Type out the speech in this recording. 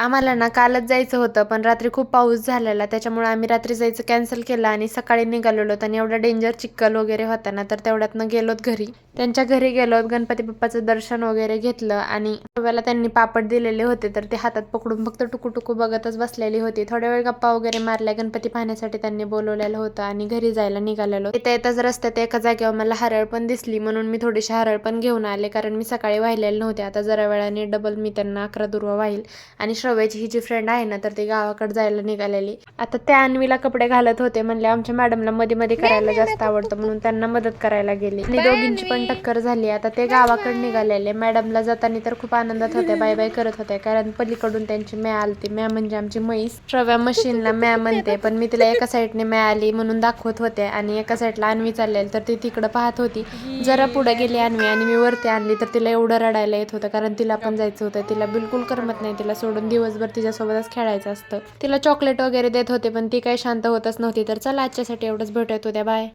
आम्हाला ना कालच जायचं होतं पण रात्री खूप पाऊस झालेला त्याच्यामुळे आम्ही रात्री जायचं कॅन्सल केलं आणि सकाळी निघालेलो आणि एवढा डेंजर चिक्कल वगैरे होता ना तर तेवढ्यातनं गेलोत घरी. त्यांच्या घरी गेलोत गणपती बाप्पाचं दर्शन वगैरे घेतलं आणि वेळेला त्यांनी पापड दिलेले होते तर ते हातात पकडून फक्त टुकू टुकू बघतच बसलेली होती. थोड्या वेळ गप्पा वगैरे मारल्या गणपती पाहण्यासाठी त्यांनी बोलवलेलं होतं आणि घरी जायला निघालेलो. तिथे येताच रस्त्यात एका जागेवर मला हरळ पण दिसली म्हणून मी थोडीशी हरळ पण घेऊन आले कारण मी सकाळी वाहिलेले नव्हते. आता जरा वेळाने डबल मी त्यांना अकरा दुर्वा वाहील आणि श्रव्याची ही जी फ्रेंड आहे ना तर ती गावाकडे जायला निघालेली. आता त्या अन्वीला कपडे घालत होते म्हणले आमच्या मॅडमला मध्ये मध्ये करायला जास्त आवडतं म्हणून त्यांना मदत करायला गेली. आणि दोघींची पण टक्कर झाली. आता ते गावाकडे निघालेले. मॅडमला जाताना तर खूप आनंदात होत्या बाय बाय करत होत्या कारण पलीकडून त्यांची मॅ आलती. मॅ म्हणजे आमची म्हैस. श्रव्या मशीनला मॅ म्हणते पण मी तिला एका साईडने मॅ आली म्हणून दाखवत होते आणि एका साईडला अन्वी चाललेली तर ती तिकडं पाहत होती. जरा पुढे गेली अन्वी आणि मी वरती आणली तर तिला एवढं रडायला येत होतं कारण तिला पण जायचं होतं. तिला बिलकुल करमत नाही तिला सोडून दिवसभर तिच्यासोबतच खेळायचं असतं. तिला चॉकलेट वगैरे देत होते पण ती काही शांत होतच नव्हती. तर चला आजच्यासाठी एवढंच. भेटत होत्या बाय